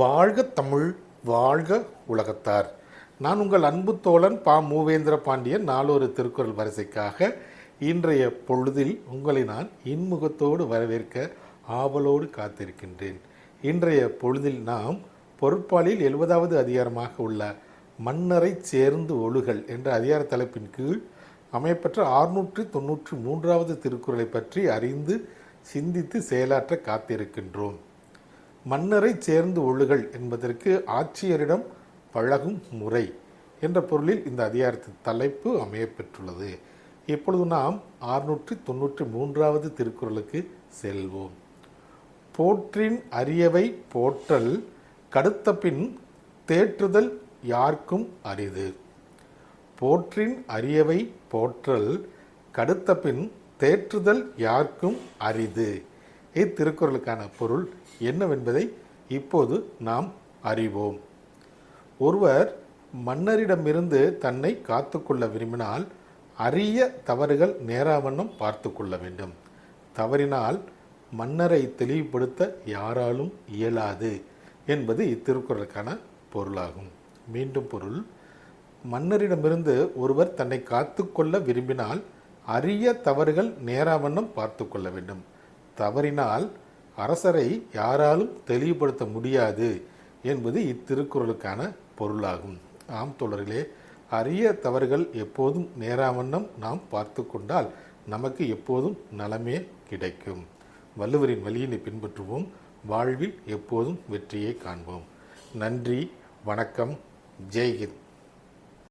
வாழ்க தமிழ் வாழ்க உலகத்தார். நான் உங்கள் அன்பு தோழன் பா. மூவேந்திர பாண்டியன் நாளொரு திருக்குறள் வரிசைக்காக இன்றைய பொழுதில் உங்களை நான் இன்முகத்தோடு வரவேற்க ஆவலோடு காத்திருக்கின்றேன். இன்றைய பொழுதில் நாம் பொருட்பாலில் எழுபதாவது அதிகாரமாக உள்ள மன்னரை சேர்ந்து ஒழுகல் என்ற அதிகார தலைப்பின் கீழ் அமையப்பெற்ற ஆறுநூற்றி தொன்னூற்றி மூன்றாவது திருக்குறளை பற்றி அறிந்து சிந்தித்து செயலாற்ற காத்திருக்கின்றோம். மன்னரை சேர்ந்து ஒழுகல் என்பதற்கு ஆட்சியரிடம் பழகும் முறை என்ற பொருளில் இந்த அதிகாரத்தின் தலைப்பு அமையப்பெற்றுள்ளது. இப்பொழுது நாம் ஆறுநூற்றி தொன்னூற்றி மூன்றாவது திருக்குறளுக்கு செல்வோம். போற்றின் அரியவை போற்றல் கடுத்த பின் தேற்றுதல் யார்க்கும் அரிது. போற்றின் அரியவை போற்றல் கடுத்த பின் தேற்றுதல் யார்க்கும் அரிது. இத்திருக்குறளுக்கான பொருள் என்னவென்பதை இப்போது நாம் அறிவோம். ஒருவர் மன்னரிடமிருந்து தன்னை காத்துக்கொள்ள விரும்பினால் அரிய தவறுகள் நேராவண்ணம் பார்த்து கொள்ள வேண்டும். தவறினால் மன்னரை தெளிவுபடுத்த யாராலும் இயலாது என்பது இத்திருக்குறளுக்கான பொருளாகும். மீண்டும் பொருள் மன்னரிடமிருந்து ஒருவர் தன்னை காத்துக்கொள்ள விரும்பினால் அரிய தவறுகள் நேராவண்ணம் பார்த்து கொள்ள வேண்டும். தவறினால் அரசரை யாராலும் தெளிவுபடுத்த முடியாது என்பது இத்திருக்குறளுக்கான பொருளாகும். ஆம் தொடரிலே அரிய தவறுகள் எப்போதும் நேராவண்ணம் நாம் பார்த்து கொண்டால் நமக்கு எப்போதும் நலமே கிடைக்கும். வள்ளுவரின் வழியினை பின்பற்றுவோம் வாழ்வில் எப்போதும் வெற்றியை காண்போம். நன்றி வணக்கம் ஜெய்ஹிந்த்.